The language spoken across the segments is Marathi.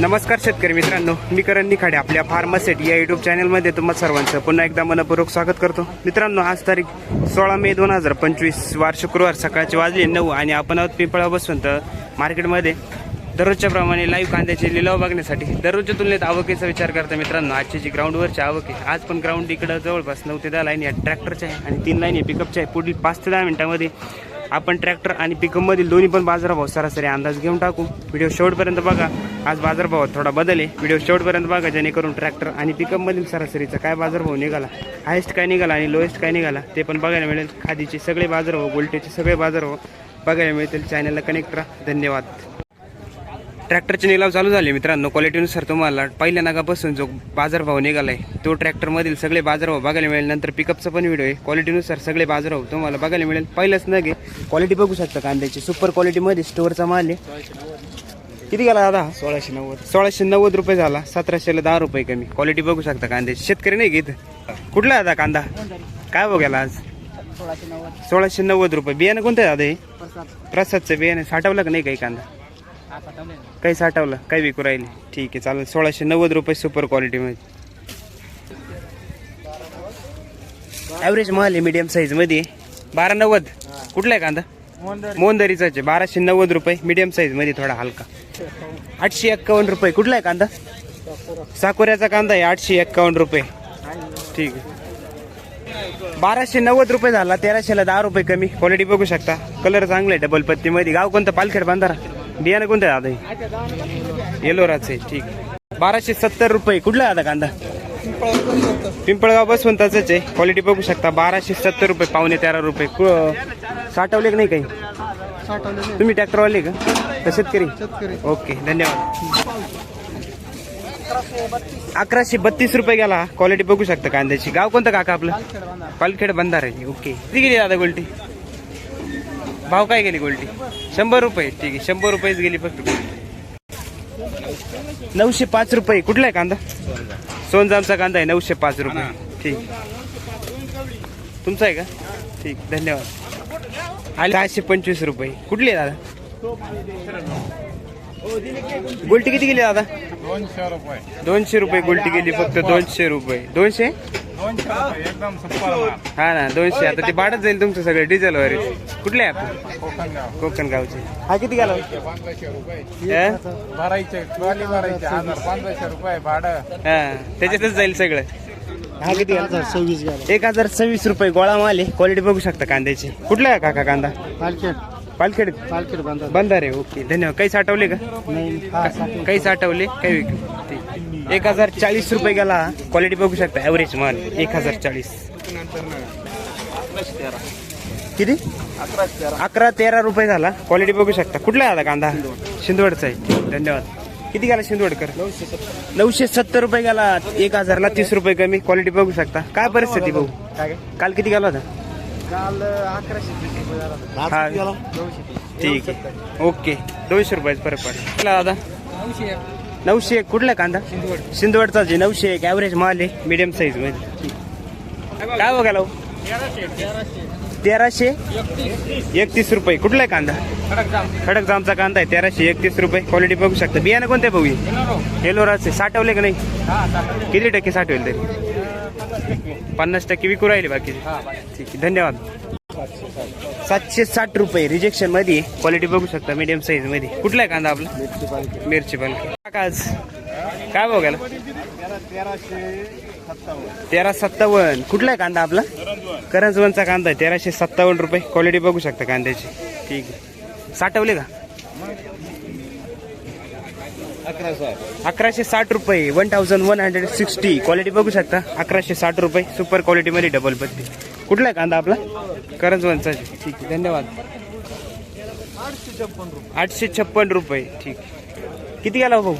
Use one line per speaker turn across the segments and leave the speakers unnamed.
नमस्कार शेतकरी मित्रांनो मी करण निखाडे आपल्या फार्मासेट या युट्यूब चॅनलमध्ये तुम्हा सर्वांचं पुन्हा एकदा मनपूर्वक स्वागत करतो. मित्रांनो आज तारीख सोळा मे दोन हजार पंचवीस वार शुक्रवार सकाळचे वाजले नऊ आणि आपण आहोत पिंपळा बसवंत मार्केटमध्ये. दररोजच्या प्रमाणे लाईव्ह कांद्याचे लिलाव बघण्यासाठी दररोजच्या तुलनेत आवकेचा विचार करता मित्रांनो आजची जी ग्राउंडवरची आवक आहे आज पण ग्राउंड इकडं जवळपास नऊ ते दहा लाईन या ट्रॅक्टरच्या आहे आणि तीन लाईन आहे पिकअपच्या आहे. पुढील पाच ते दहा मिनिटांमध्ये आपण ट्रॅक्टर आणि पिकअपमधील दोन्ही पण बाजारभाव सरासरी अंदाज घेऊन टाकू. व्हिडिओ शेवटपर्यंत बघा. आज बाजारभावात थोडा बदल आहे. व्हिडिओ शेवटपर्यंत बघा जेणेकरून ट्रॅक्टर आणि पिकअपमधील सरासरीचा काय बाजारभाव निघाला? हायेस्ट काय निघाला आणि लोएस्ट काय निघाला? ते पण बघायला मिळेल. खादीचे सगळे बाजारभाव गोल्टेचे सगळे बाजारभाव बघायला मिळतील. चॅनलला कनेक्ट राहा. धन्यवाद. ट्रॅक्टरचे निलाव चालू झाले मित्रांनो. क्वालिटीनुसार तुम्हाला पहिल्या नागापासून जो बाजारभाव निघालाय तो ट्रॅक्टरमधील सगळे बाजारभाव बघायला मिळेल. नंतर पिकअपचा पण व्हिडिओ आहे. क्वालिटीनुसार सगळे बाजारभाव तुम्हाला बघायला मिळेल. पहिलंच नग आहे. क्वालिटी बघू शकता कांद्याची. सुपर क्वालिटीमध्ये स्टोअरचा माल आहे. किती गेला दादा?
सोळाशे नव्वद.
सोळाशे नव्वद रुपये झाला. सतराशेला दहा रुपये कमी. क्वालिटी बघू शकता कांद्याची. शेतकरी नाही घेत कुठला आहे दादा कांदा? काय गेला आज?
सोळाशे नव्वद.
रुपये. बियाणं कोणतं आहे दादा हे?
प्रसाद.
प्रसादचं बियाणं. साठवलं का नाही काही कांदा? काही साठवलं काही विकू राहिले. ठीक आहे चालेल. सोळाशे नव्वद रुपये सुपर क्वालिटीमध्ये ॲव्हरेज माल आहे मीडियम साईजमध्ये बारा नव्वद? कुठला आहे कांदा? मोहनदरीचाच आहे. बाराशे नव्वद रुपये मीडियम साईजमध्ये थोडा हलका. आठशे एक्कावन्न रुपये. कुठला आहे कांदा? साकोऱ्याचा कांदा आहे आठशे एक्कावन्न रुपये. ठीक आहे. बाराशे नव्वद रुपये झाला तेराशेला दहा रुपये कमी. क्वालिटी बघू शकता. कलर चांगला आहे डबल पत्तीमध्ये. गाव कोणतं? पालखेड बांधारा. बियाणं कोणतं आहे दादा हे? येलोराचं आहे ठीक. बाराशे सत्तर रुपये. कुठला आहे दादा कांदा? पिंपळगाव बसवंताच आहे. क्वालिटी बघू शकता. बाराशे सत्तर रुपये पावणे तेरा रुपये. कु- साठवले का नाही काही? तुम्ही ट्रॅक्टरवाले का? का शेतकरी? ओके धन्यवाद. अकराशे बत्तीस रुपये गेला. क्वालिटी बघू शकता कांद्याची. गाव कोणतं काका आपलं? पालखेड बंधार. आहे ओके. किती गेली दादा गोल्टी भाव काय गेली गोल्टी शंभर रुपये. ठीक आहे शंभर रुपयेच गेली फक्त गोल्टी नऊशे पाच रुपये. कुठला आहे कांदा? सोनजामचा कांदा आहे नऊशे पाच रुपये. ठीक. तुमचा आहे का? ठीक धन्यवाद. आले सहाशे पंचवीस रुपये. कुठली आहे दादा? गोल्टी किती गेली दादा?
दोनशे रुपये.
दोनशे रुपये गोल्टी गेली फक्त दोनशे रुपये. दोनशे?
दोनशे रुपये एकदम सुपर माल.
हा ना दोनशे. आता ते भाडत जाईल तुमचं सगळं डिझेल वर कुठले आहे आपण?
कोकण गाव
कोकण गावचे हा किती गेला
पंधराशे रुपये. भरायचे ट्रॉली भरायचे हजार. पंधराशे रुपये भाडं.
हा त्याच्यातच जाईल सगळं.
हा किती सव्वीस घाला
एक हजार सव्वीस रुपये गोळा माल आहे. क्वालिटी बघू शकता कांद्याची. कुठला आहे काका कांदा?
पालखेड?
पालखेड बंधार. आहे ओके. धन्यवाद. काही साठवले का?
नाही.
काही साठवले? काही विकले. एक हजार चाळीस रुपये गेला. क्वालिटी बघू शकता. ॲव्हरेज माल एक हजार चाळीस. किती? अकरा तेरा रुपये झाला. क्वालिटी बघू शकता. कुठला आता कांदा? शिंदवडचा आहे. धन्यवाद. किती गेला शिंदवडकर? नऊशे सत्तर रुपये गेला. एक हजारला तीस रुपये कमी. क्वालिटी बघू शकता. काय परिस्थिती भाऊ?
काय
काल किती गेला होता?
काल अकराशे रुपये.
हा.
दोनशे तीस.
ठीक आहे. ओके. दोनशे रुपयाच फरक पडेल. कुठला दादा.
नऊशे एक.
नऊशे एक. कुठला कांदा?
शिंदवड.
शिंदवडचा जे नऊशे एक ॲव्हरेज माल आहे मीडियम साईजमध्ये. काय बघायला हो? तेराशे एकतीस. रुपये. कुठला आहे कांदा? खडक जामचा कांदा आहे. तेराशे एकतीस रुपये. क्वालिटी बघू शकता. बियाणं कोणते बघू येलोराचे साठवले का नाही? किती टक्के साठवेल तरी? पन्नास टक्के विकू राहिले बाकी. ठीक आहे धन्यवाद. सातशे साठ रुपये रिजेक्शनमध्ये. क्वालिटी बघू शकता मीडियम साईजमध्ये. कुठला आहे कांदा आपला? मिरची काका आज. काय बघायला तेरा सत्तावन्न. कुठला आहे कांदा आपला? करंजवनचा कांदा आहे तेराशे सत्तावन्न रुपये. क्वालिटी बघू शकता कांद्याची. ठीक आहे. साठवले का? अकराशे साठ रुपये. One thousand one hundred sixty quality बघू शकता. अकराशे साठ रुपये. सुपर क्वालिटीमध्ये डबल पत्ती. कुठला आहे कांदा आपला? करंजवनचा ठीक आहे. धन्यवाद. आठशे छप्पन रुपये. ठीक. किती गेला भाऊ?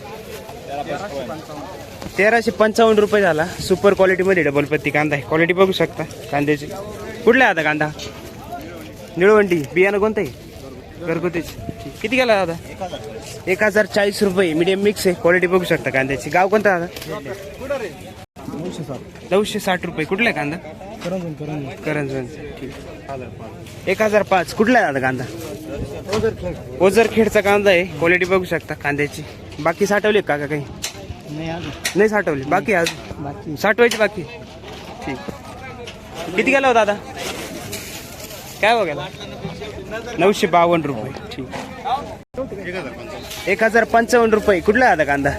तेराशे पंचावन्न रुपये झाला. सुपर क्वालिटीमध्ये डबल पत्ती कांदा आहे. क्वालिटी बघू शकता. कांद्याची. कुठला आहे आता कांदा? निळवंडी. बियाणं कोणतं आहे? घरगुतीच. ठीक. किती गेला दादा? एक हजार चाळीस रुपये. मीडियम मिक्स आहे. क्वालिटी बघू शकता कांद्याची. गाव कोणता दादा?
नऊशे साठ
नऊशे साठ रुपये. कुठला आहे कांदा?
करंजन करंजन
ठीक. एक हजार पाच. कुठला आहे दादा कांदा? ओझरखेडचा कांदा आहे. क्वालिटी बघू शकता कांद्याची. बाकी साठवली का काही?
नाही
साठवली. बाकी आज
बाकी
साठवायची बाकी? ठीक. किती गेला हो दादा? काय बघायला? नऊशे बावन्न रुपये. ठीक. एक हजार पंचावन्न रुपये. कुठला आता कांदा?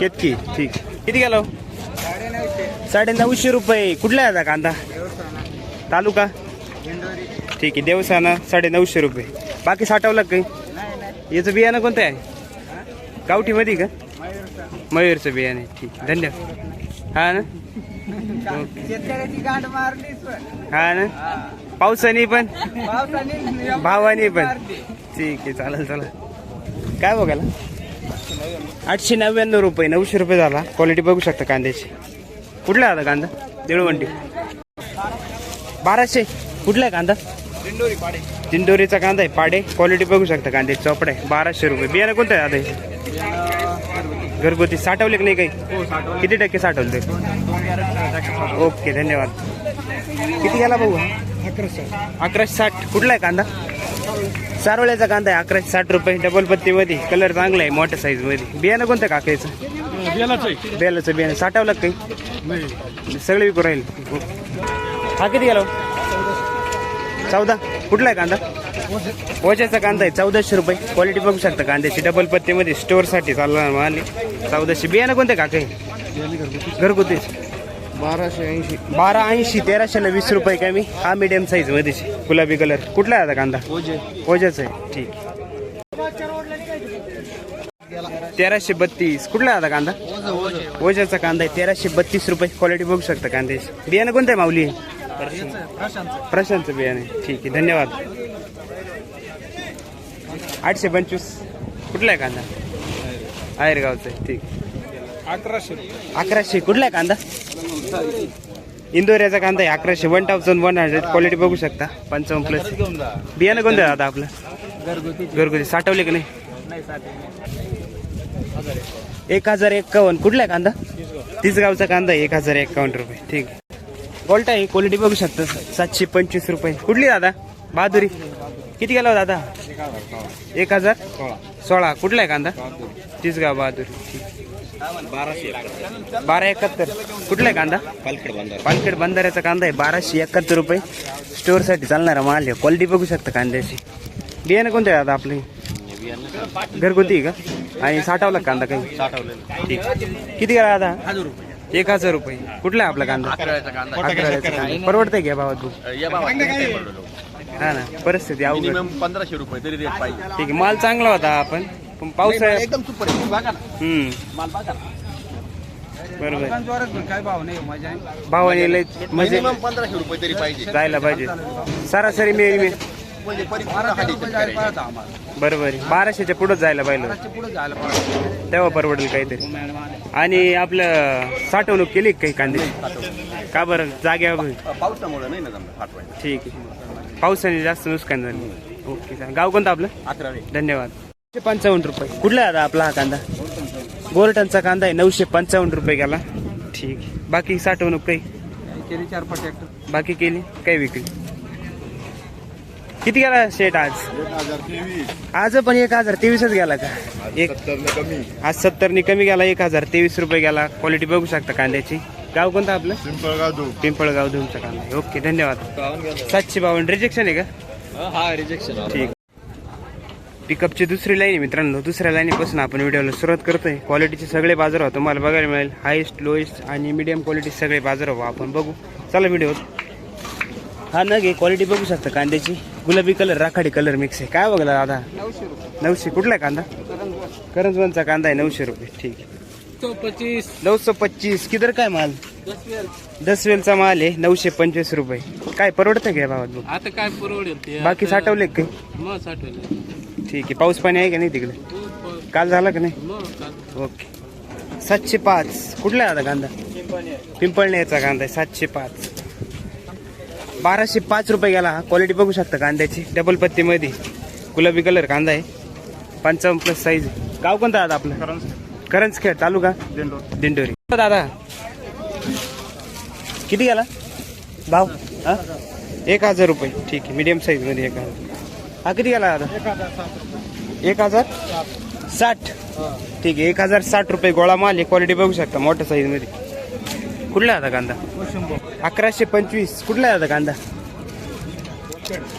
केतकी. ठीक. किती गेलो? साडे नऊशे रुपये. कुठला आता कांदा? तालुका? ठीक आहे. देवसाना साडे नऊशे रुपये. बाकी साठवलं काही? याचं बियाणं कोणतं आहे? गावठीमध्ये का? मयूरचं बियाणे ठीक. धन्यवाद. हा ना?
शेतकऱ्याची मारलीच
हा ना? पावसाने पण?
पावसाने
भावाने पण? ठीक आहे चालेल चला काय बघायला? आठशे नव्याण्णव रुपये नऊशे रुपये झाला. क्वालिटी बघू शकता कांद्याची. कुठला आता कांदा? देळवंडी. बाराशे. कुठला आहे कांदा? दिंडोरीचा कांदा आहे पाडे. क्वालिटी बघू शकता कांद्याची चौपड. आहे बाराशे रुपये. बियाणं कोणतं आहे आता? घरगुती साठवले की नाही काही? किती टक्के साठवले? ओके धन्यवाद. किती गेला भाऊ? अकराशे साठ. कुठला आहे कांदा? सारोळ्याचा कांदा आहे अकराशे साठ रुपये. डबल पत्तीमध्ये कलर चांगला आहे मोठ्या साईजमध्ये बियाणं कोणतं काकायचं बेलाचं बियाणं. साठवलं काही? सगळे विकू राहील. हा किती गेला हो? चौदा. कुठला आहे कांदा? ओझ्याचा कांदा आहे चौदाशे रुपये. क्वालिटी बघू शकता कांद्याची. डबल पत्तीमध्ये स्टोअरसाठी चालणार माल. चौदाशे. बियाणं कोणते काका? घरगुतीच.
बाराशे ऐंशी.
बारा ऐंशी तेराशेला वीस रुपये कमी. हा मिडियम साईजमध्ये गुलाबी कलर कुठला आहे आता कांदा?
ओजे
ओझ्याचा आहे. ठीक. तेराशे बत्तीस. कुठला आहे आता कांदा? ओझ्याचा कांदा आहे. तेराशे बत्तीस रुपये. क्वालिटी बघू शकता कांद्याची. बियाणं कोणतं आहे माऊली? प्रशांतचं. बियाणे ठीक आहे. धन्यवाद. आठशे पंचवीस. कुठला आहे कांदा? आयरगावचा आहे ठीक.
अकराशे.
अकराशे. कुठला आहे कांदा? इंदोऱ्याचा कांदा आहे अकराशे. One thousand one hundred quality बघू शकता. पंचावन्न प्लस बियाणं कोणतं आता आपलं?
घरगुती.
घरगुती. साठवले की नाही? एक हजार एक्कावन्न. कुठला आहे कांदा? तीस गावचा कांदा आहे एक हजार एक्कावन्न रुपये. ठीक. आहे गोल्टा आहे क्वालिटी बघू शकता. सातशे पंचवीस रुपये. कुठली दादा? बहादुरी. किती गेला हो दादा? एक हजार? सोळा. कुठला आहे कांदा? तीस गाव बहादुरी. ठीक बारा एकाहत्तर. कुठला आहे कांदा? पालखेड बंधाऱ्याचा कांदा आहे. बाराशे एकाहत्तर रुपये. स्टोअरसाठी चालणारा माल आहे. क्वालिटी बघू शकता कांद्याची. बियाणं कोणतं आहे दादा आपले? घरगुती का? आणि साठवला कांदा काही? ठीक. किती करा आता?
हजार रुपये.
एक हजार रुपये. कुठला आहे आपला कांदा. परवडतंय घ्या भावात? तू हा ना परिस्थिती अवघड.
मिनिमम पंधराशे रुपये तरी रेट पाहिजे.
ठीक आहे माल चांगला होता आपण पण पावसाळ्यात
एकदम सुपर आहे. बघा ना.
हम्म.
माल बघा
बरोबर.
काय भाव नाही
भावाने लय म्हणजे
मिनिमम पंधराशे रुपये तरी पाहिजे.
जायला पाहिजे. सरासरी मिळेल मी.
म्हणजे परिपूर्ण आम्हाला.
बरोबर आहे. बाराशेच्या पुढेच जायला पाहिजे.
पुढे जायला पाहिजे.
तेव्हा परवडेल काहीतरी. आणि आपलं साठवणूक केली का काही कांदे? का बरं? जाग्यावर
पावसामुळे नाही ना जमलं
ठीक आहे. पावसाने जास्त नुकसान झालं. ओके चालेल. गाव कोणतं आपलं?
अकरा रे
धन्यवाद. नऊशे पंचावन्न रुपये. कुठला आहे आता आपला हा कांदा? गोरटनचा कांदा आहे. नऊशे पंचावन्न रुपये गेला. ठीक. बाकी साठवणूक काही?
केली चार पाच ट्रॅक्टर
बाकी केली? काही विकली. किती गेला शेट आज? आज पण एक हजार तेवीसच गेला का? एक आज सत्तरनी कमी गेला. एक हजार तेवीस रुपये गेला. क्वालिटी बघू शकता कांद्याची. गाव कोणतं आपलं? पिंपळगाव धुमचा कांदा आहे. ओके धन्यवाद. सातशे बावन्न. रिजेक्शन आहे का?
हा रिजेक्शन
ठीक. पिकअपची दुसरी लाईन आहे मित्रांनो. दुसऱ्या लाईनीपासून आपण व्हिडिओला सुरुवात करतोय. क्वालिटीचे सगळे बाजारभाव तुम्हाला बघायला मिळेल. हायेस्ट लोएस्ट आणि मीडियम क्वालिटी सगळे बाजारभाव आपण बघू. चला व्हिडिओ हा नग आहे. क्वालिटी बघू शकता कांद्याची. गुलाबी कलर राखाडी कलर मिक्स आहे. काय बघला दादा?
नऊशे
कुठला आहे कांदा करंजवनचा कांदा आहे. नऊशे रुपये. ठीक. आहे
पच्चीस.
नऊशे पच्चीस. किधर काय माल? दस वेलचा माल आहे नऊशे पंचवीस रुपये. काय परवडतं का या भावात बघ
आता काय परवडेल ते?
बाकी साठवले का? काही
मग साठवले.
ठीक आहे पाऊस पाणी आहे का नाही तिकडे? काल झाला का नाही?
मग
ओके. सातशे पाच. कुठला आहे आता कांदा? पिंपळण्याचा कांदा आहे सातशे पाच. बाराशे पाच रुपये गेला. हा क्वालिटी बघू शकता कांद्याची. डबल पत्तीमध्ये. गुलाबी कलर कांदा आहे. पंचावन्न प्लस साईज गाव कोणतं आता आपलं? करंजखेड तालुका दिंडोरी. हो दादा. किती गेला? भाव? हा? एक हजार रुपये. ठीक आहे. मीडियम साईजमध्ये एक हजार. हा किती गेला दादा? एक हजार साठ ठीक आहे. एक हजार साठ रुपये गोळा माल क्वालिटी बघू शकता मोठ्या साईजमध्ये कुठला आता कांदा? अकराशे पंचवीस. कुठला आता कांदा?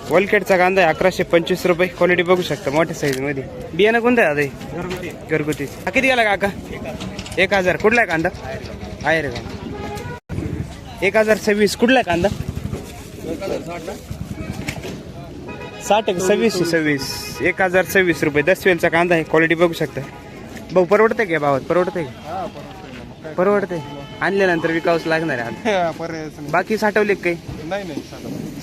वलकेटचा कांदा आहे अकराशे पंचवीस रुपये. क्वालिटी बघू शकता मोठ्या साईजमध्ये बियाणं कोणतं आहे हे? घरगुती. हा किती गेला काका? एक हजार. कुठला आहे कांदा? आहे रे कांदा एक हजार सव्वीस. कुठला आहे कांदा? साठ एक सव्वीसशे सव्वीस एक हजार सव्वीस रुपये. दस वेलचा कांदा आहे. क्वालिटी बघू शकता. भाऊ परवडतंय का भावात? परवडतंय का? परवडतंय. आणल्यानंतर विकावंच लागणार आहे. बाकी साठवले काही?
नाही.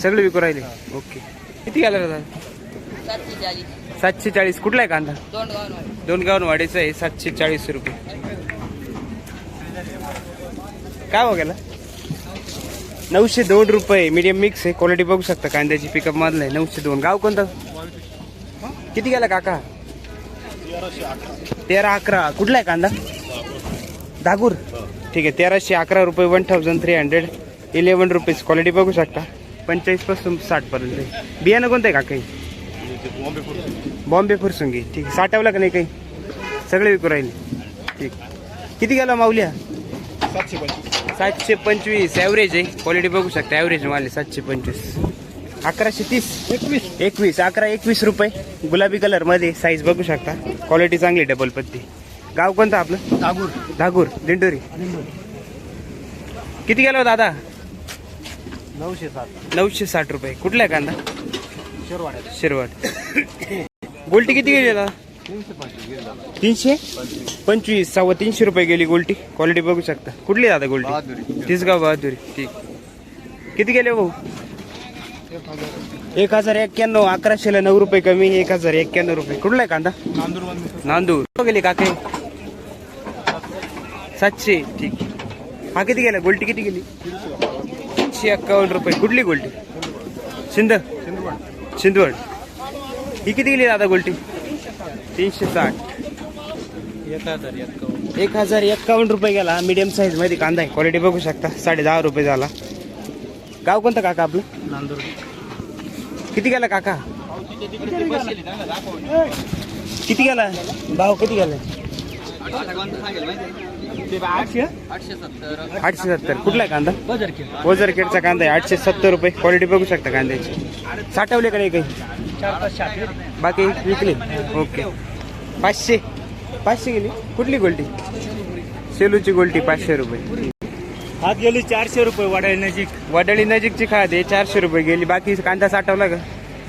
सगळे विकू राहिले. ओके. किती गेला दादा
सातशे चाळीस.
कुठला आहे कांदा?
दोन गाव
दोन गावन वाढीचं आहे सातशे चाळीस रुपये. काय हो गेला? नऊशे दोन रुपये. मीडियम मिक्स आहे. क्वालिटी बघू शकता. कांद्याची पिकअप मधलं आहे. नऊशे दोन. गाव कोणतं? किती गेला काका? तेरा अकरा. कुठला आहे कांदा? दागूर. ठीक आहे. तेराशे अकरा रुपये one thousand three hundred eleven rupees quality बघू शकता. पंचेचाळीसपासून साठ पर्यंत आहे. बियाणं कोणतं आहे का काही बॉम्बे फुरसुंगी. ठीक आहे. साठवलं का नाही काही? सगळे विकू राहिले. ठीक. किती गेला माऊल्या?
सातशे पंचवीस.
सातशे पंचवीस ॲव्हरेज आहे. क्वालिटी बघू शकता. ॲव्हरेज माल सातशे पंचवीस. अकराशे तीस. एकवीस. एकवीस. अकरा एकवीस रुपये. गुलाबी कलरमध्ये साईज बघू शकता. क्वालिटी चांगली डबल पत्ती. गाव कोणतं आपलं?
दागूर
धागूर. दिंडोरी. किती गेला हो दादा?
नऊशे सात
नऊशे साठ रुपये. कुठला आहे कांदा?
शिरवाड्यात.
शिरवट गोल्टी किती गेली दादा
तीनशे? पंचवीस.
सव्वा तीनशे रुपये गेली गोल्टी. क्वालिटी बघू शकता. कुठली दादा गोल्टी. तिसगाव बहादुरी. ठीक. किती गेले भाऊ? एक हजार. एक्क्याण्णव. अकराशेला नऊ रुपये कमी एक हजार एक्क्याण्णव रुपये. कुठला आहे कांदा?
नांदूर.
गेली काके सातशे. ठीक. हा किती गेला? गोल्टी किती गेली? तीनशे एक्कावन्न रुपये. कुठली गोल्टी? सिंध सिंधवड ही किती गेली दादा गोल्टी? तीनशे साठ.
एक हजार एक
एक हजार एक्कावन्न रुपये गेला. मीडियम साईजमध्ये कांदा आहे. क्वालिटी बघू शकता. साडे दहा रुपये झाला. गाव कोणतं काका आपलं?
नांदूर
किती गेला काका? किती गेला? भाव किती गेला?
आठशे? सत्तर
आठशे सत्तर. कुठला आहे कांदा? ओझरखेडचा कांदा आहे. आठशे सत्तर रुपये. क्वालिटी बघू शकता कांद्याची. साठवले का नाही काही? बाकी विकले? ओके पाचशे. पाचशे गेली. कुठली गोल्टी? सेलूची गोल्टी पाचशे रुपये.
हात गेली चारशे रुपये वाढायला नजीक.
वडाळी नजीकची खाते चारशे रुपये गेली. बाकी कांदा साठवला का?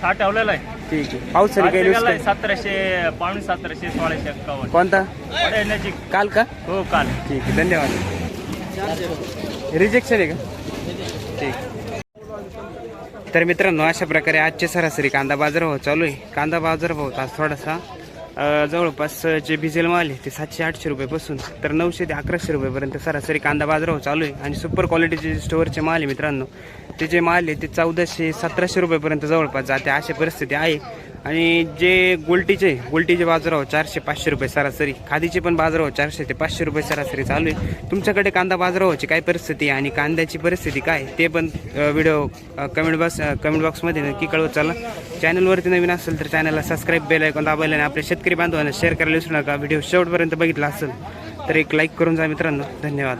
साठवलेला आहे.
ठीक आहे. पावसाळी काही नुकसान?
सतराशे पावणे सतराशे सोळाशे एक्कावन्न.
कोणता?
वाढायला नजीक
काल का?
हो काल.
ठीक आहे धन्यवाद. रिजेक्शन आहे का? ठीक. तर मित्रांनो अशा प्रकारे आजचे सरासरी कांदा बाजारभाव चालू आहे. कांदा बाजारभाव आज थोडासा जवळपास जे डिझेल माल आहे ते सातशे आठशे रुपयेपासून तर नऊशे ते अकराशे रुपयेपर्यंत सरासरी कांदा बाजारावर चालू आहे. आणि सुपर क्वालिटीचे जे स्टोअरचे माल आहे मित्रांनो ते जे माल आहे ते चौदाशे सतराशे रुपयेपर्यंत जवळपास जाते अशी परिस्थिती आहे. आणि जे गोल्टीचे गोल्टीचे बाजारभाव चारशे पाचशे रुपये सरासरी खादीचे पण बाजारभाव चारशे ते पाचशे रुपये सरासरी चालू आहे. तुमच्याकडे कांदा बाजारभावाची काय परिस्थिती आहे आणि कांद्याची परिस्थिती काय ते पण व्हिडिओ कमेंट बॉक्स कमेंट बॉक्समध्ये नक्की कळवत चालला चॅनलवरती नवीन असेल तर चॅनलला सबस्क्राईब बेल ऐकून दाबायला आणि आपल्या शेतकरी बांधवांना शेअर करायला विसरू नका. व्हिडिओ शेवटपर्यंत बघितला असेल तर एक लाईक करून जा मित्रांनो. धन्यवाद.